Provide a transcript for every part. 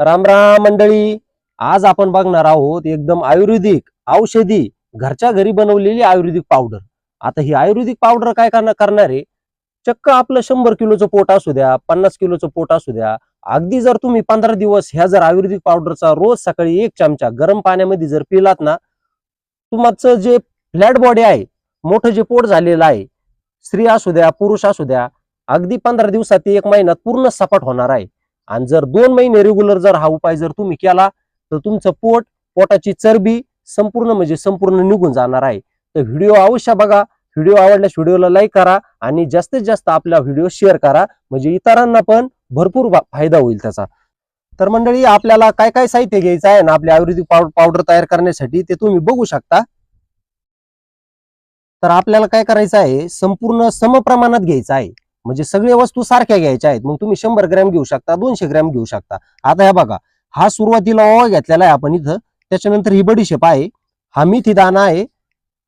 राम राम मंडळी. आज आपण बघणार आहोत एकदम आयुर्वेदिक औषधी घरच्या घरी बनवलेली आयुर्वेदिक पावडर. आता ही आयुर्वेदिक पावडर काय करणार करणार आहे? चक्क आपलं शंभर किलोचं पोट असू द्या पन्नास किलोचं पोट असू द्या. अगदी जर तुम्ही पंधरा दिवस ह्या जर आयुर्वेदिक पावडरचा रोज सकाळी एक चमचा गरम पाण्यामध्ये जर पिलात ना तुमचं जे फ्लॅट बॉडी आहे मोठं जे पोट झालेलं आहे स्त्री असू द्या पुरुष असू द्या अगदी पंधरा दिवसात एक महिन्यात पूर्ण सपाट होणार आहे. आणि जर दोन महिने रेग्युलर जर हा उपाय जर तुम्ही केला तर तुमचं पोट पोटाची चरबी संपूर्ण म्हणजे संपूर्ण निघून जाणार आहे. तर व्हिडिओ अवश्य बघा. व्हिडिओ आवडल्यास व्हिडिओला लाईक करा आणि जास्तीत जास्त आपला व्हिडिओ शेअर करा. म्हणजे इतरांना पण भरपूर फायदा होईल त्याचा. तर मंडळी आपल्याला काय काय साहित्य घ्यायचं आहे ना आपल्या आयुर्वेदिक पावडर तयार करण्यासाठी ते तुम्ही बघू शकता. तर आपल्याला काय करायचं आहे? संपूर्ण समप्रमाणात घ्यायचं आहे. म्हणजे सगळ्या वस्तू सारख्या घ्यायच्या आहेत. मग तुम्ही शंभर ग्रॅम घेऊ शकता दोनशे ग्रॅम घेऊ शकता. आता हे बघा हा सुरुवातीला ओवा घेतलेला आहे आपण इथं. त्याच्यानंतर ही बडीशेप आहे हा मेथी दाना आहे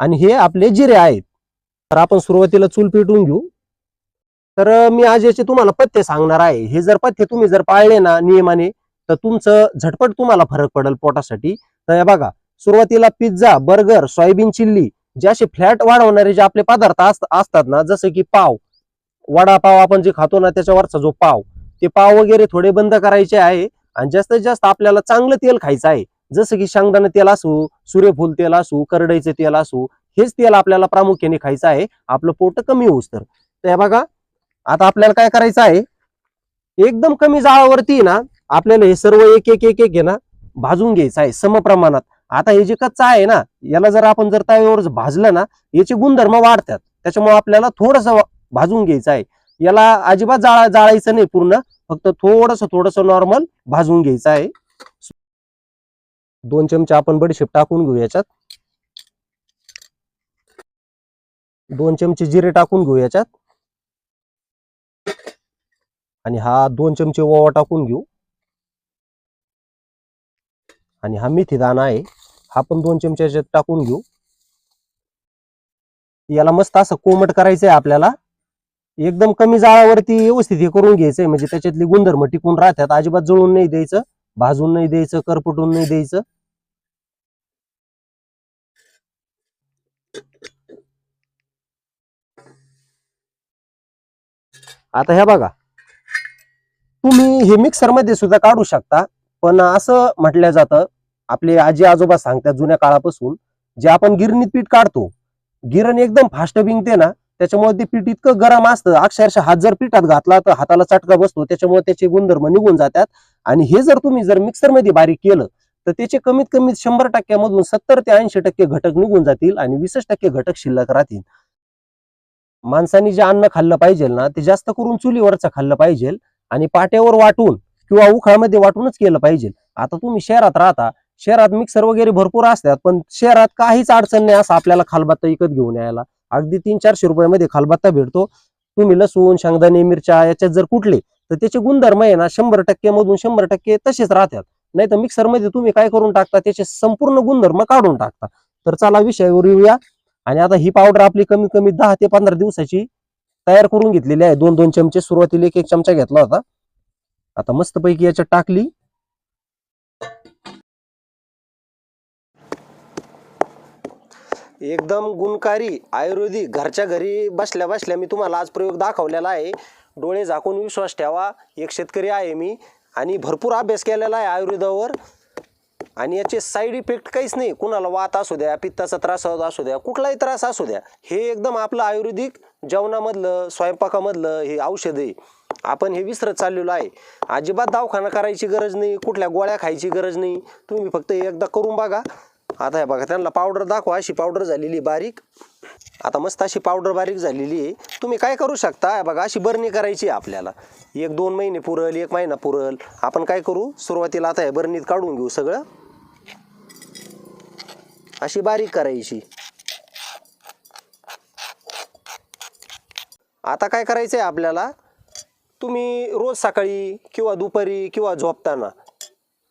आणि हे आपले जिरे आहेत. तर आपण सुरुवातीला चूल पेटवून घेऊ. तर मी आज याचे तुम्हाला पथ्य सांगणार आहे. हे जर पथ्य तुम्ही जर पाळले ना नियमाने तर तुमचं झटपट तुम्हाला फरक पडेल पोटासाठी. तर हे बघा सुरुवातीला पिझ्झा बर्गर सोयाबीन चिल्ली जे असे फ्लॅट वाढवणारे जे आपले पदार्थ असतात ना जसं की पाव वडापाव आपण जे खातो ना त्याच्यावरचा जो पाव ते पाव वगैरे थोडे बंद करायचे आहे आणि जास्तीत जास्त आपल्याला चांगलं तेल खायचं आहे. जसं की शेंगदाणा तेल असू सूर्यफूल तेल असू करडईचे तेल असू हेच तेल आपल्याला प्रामुख्याने खायचं आहे. आपलं पोट कमी होऊस तर. बघा आता आपल्याला काय करायचं आहे? एकदम कमी जाळावरती ना आपल्याला हे सर्व एक एक एक एक ना भाजून घ्यायचं आहे समप्रमाणात. आता हे जे कच्चा आहे ना याला जर आपण जर तव्यावर भाजलं ना याचे गुणधर्म वाढतात. त्याच्यामुळे आपल्याला थोडस भाजून घ्यायचं आहे. याला अजिबात जाळा जाळायचं नाही पूर्ण. फक्त थोडस थोडस नॉर्मल भाजून घ्यायचं आहे. दोन चमचे आपण बडीशेप टाकून घेऊ याच्यात. दोन चमचे जिरे टाकून घेऊ याच्यात. आणि हा दोन चमचे ओवा टाकून घेऊ. आणि हा मेथी दाणा आहे. हा पण दोन चमचे याच्यात टाकून घेऊ. याला मस्त असं कोमट करायचंय आपल्याला. एकदम कमी जाळावरती व्यवस्थित हे करून घ्यायचंय. म्हणजे त्याच्यातली गुणधर्म टिकून राहतात. अजिबात जळून नाही द्यायचं. भाजून नाही द्यायचं. करपटून नाही द्यायचं. आता ह्या बघा. तुम्ही हे मिक्सरमध्ये सुद्धा काढू शकता. पण असं म्हटलं जातं आपले आजी आजोबा सांगतात जुन्या काळापासून जे आपण गिरणीत पीठ काढतो. गिरण एकदम फास्ट बिंगते ना त्याच्यामुळे ते पीठ इतकं गरम असतं अक्षरशः हात जर पिठात घातला तर हाताला चटका बसतो त्याच्यामुळे त्याचे गुणधर्म निघून जातात. आणि हे जर तुम्ही जर मिक्सरमध्ये बारीक केलं तर त्याचे कमीत कमी शंभर टक्क्यामधून सत्तर ते ऐंशी टक्के घटक निघून जातील आणि वीसच टक्के घटक शिल्लक राहतील. माणसाने जे अन्न खाल्लं पाहिजे ना ते जास्त करून चुलीवरचं खाल्लं पाहिजे आणि पाट्यावर वाटून किंवा उखाळमध्ये वाटूनच केलं पाहिजे. आता तुम्ही शहरात राहता शहरात मिक्सर वगैरे भरपूर असतात पण शहरात काहीच अडचण नाही असं आपल्याला खालबत्ता विकत घेऊन यायला. अगदी तीन चारशे रुपयामध्ये खालबत्ता भेटतो. तुम्ही लसूण शेंगदाणे मिरच्या याच्यात जर कुठले तर त्याचे गुणधर्म आहे ना शंभर टक्के मधून शंभर टक्के तसेच राहतात. नाही तर मिक्सरमध्ये तुम्ही काय करून टाकता त्याचे संपूर्ण गुणधर्म काढून टाकता. तर चला विषयावर येऊया. आणि आता ही पावडर आपली कमीत कमी दहा ते पंधरा दिवसाची तयार करून घेतलेली आहे. दोन दोन चमचे सुरुवातीला एक एक चमचा घेतला होता. आता मस्तपैकी याच्यात टाकली. एकदम गुणकारी आयुर्वेदिक घरच्या घरी बसल्या बसल्या मी तुम्हाला आज प्रयोग दाखवलेला आहे. डोळे झाकून विश्वास ठेवा. एक शेतकरी आहे मी आणि भरपूर अभ्यास केलेला आहे आयुर्वेदावर. आणि याचे साईड इफेक्ट काहीच नाही. कुणाला वात असू द्या पित्ताचा त्रास असू द्या कुठलाही त्रास असू द्या. हे एकदम आपलं आयुर्वेदिक जेवणामधलं स्वयंपाकामधलं हे औषध आहे. आपण हे विसरत चाललेलो आहे. अजिबात दवाखाना करायची गरज नाही कुठल्या गोळ्या खायची गरज नाही. तुम्ही फक्त एकदा करून बघा. आता हे बघा त्यांना पावडर दाखवा अशी पावडर झालेली आहे बारीक. आता मस्त अशी पावडर बारीक झालेली आहे. तुम्ही काय करू शकता? हे बघा अशी बरणी करायची आहे आपल्याला. एक दोन महिने पुरल एक महिना पुरल. आपण काय करू? सुरुवातीला आता हे बरणीत काढून घेऊ सगळं. अशी बारीक करायची. आता काय करायचं आहे आपल्याला? तुम्ही रोज सकाळी किंवा दुपारी किंवा झोपताना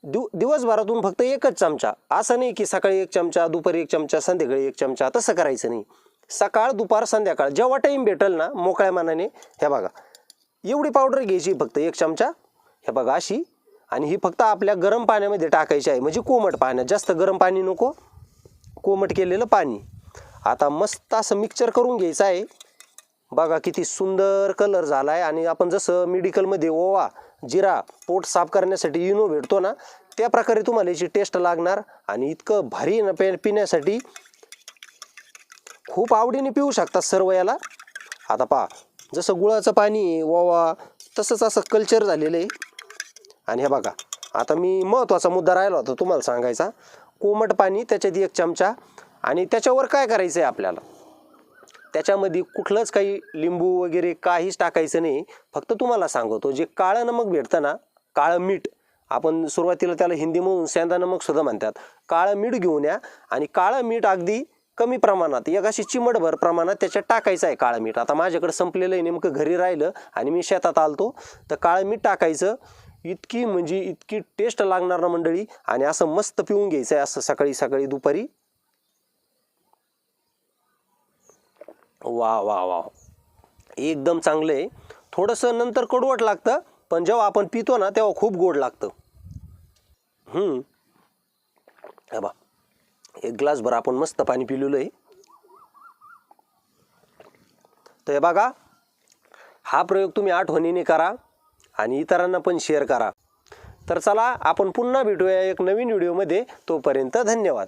दिव दिवसभरातून फक्त एकच चमचा. असं नाही की सकाळी एक चमचा दुपारी एक चमचा संध्याकाळी एक चमचा. तसं करायचं नाही. सकाळ दुपार संध्याकाळ जेव्हा टाईम भेटेल ना मोकळ्या मनाने हे बघा. एवढी पावडर घ्यायची फक्त एक चमचा. हे बघा अशी. आणि ही फक्त आपल्या गरम पाण्यामध्ये टाकायची आहे. म्हणजे कोमट पाण्यात. जास्त गरम पाणी नको. कोमट केलेलं पाणी. आता मस्त असं मिक्सचर करून घ्यायचं आहे. बघा किती सुंदर कलर झाला आहे आणि आपण जसं मेडिकलमध्ये ओवा जिरा पोट साफ करण्यासाठी इनो भेटतो ना त्या प्रकारे तुम्हाला याची टेस्ट लागणार आणि इतकं भारी ना पे पिण्यासाठी. खूप आवडीने पिऊ शकतात सर्व याला. आता पहा जसं गुळाचं पाणी आहे ओवा तसंच असं कल्चर झालेलं आहे. आणि हे बघा आता मी महत्त्वाचा मुद्दा राहिला होता तुम्हाला सांगायचा. कोमट पाणी त्याच्यात एक चमचा. आणि त्याच्यावर काय करायचं आहे आपल्याला? त्याच्यामध्ये कुठलंच काही लिंबू वगैरे काहीच टाकायचं नाही. फक्त तुम्हाला सांगतो जे काळं नमक भेटतं ना काळं मीठ आपण सुरुवातीला त्याला हिंदीमधून सेंदा नमक सुद्धा म्हणतात. काळं मीठ घेऊन या आणि काळं मीठ अगदी कमी प्रमाणात एक अशी चिमटभर प्रमाणात त्याच्यात टाकायचं आहे काळं मीठ. आता माझ्याकडे संपलेलं आहे नेमकं घरी राहिलं आणि मी शेतात आलतो तर काळं मीठ टाकायचं इतकी म्हणजे इतकी टेस्ट लागणार ना मंडळी आणि असं मस्त पिऊन घ्यायचं आहे असं सकाळी सकाळी दुपारी. वा वा वा. एकदम चांगलं आहे. थोडंसं नंतर कडवट लागतं पण जेव्हा आपण पितो ना तेव्हा खूप गोड लागतं. बा एक ग्लासभर आपण मस्त पाणी पिलेलं आहे. तर हे बघा. हा प्रयोग तुम्ही आठवणीने करा आणि इतरांना पण शेअर करा. तर चला आपण पुन्हा भेटूया एक नवीन व्हिडिओमध्ये तोपर्यंत धन्यवाद.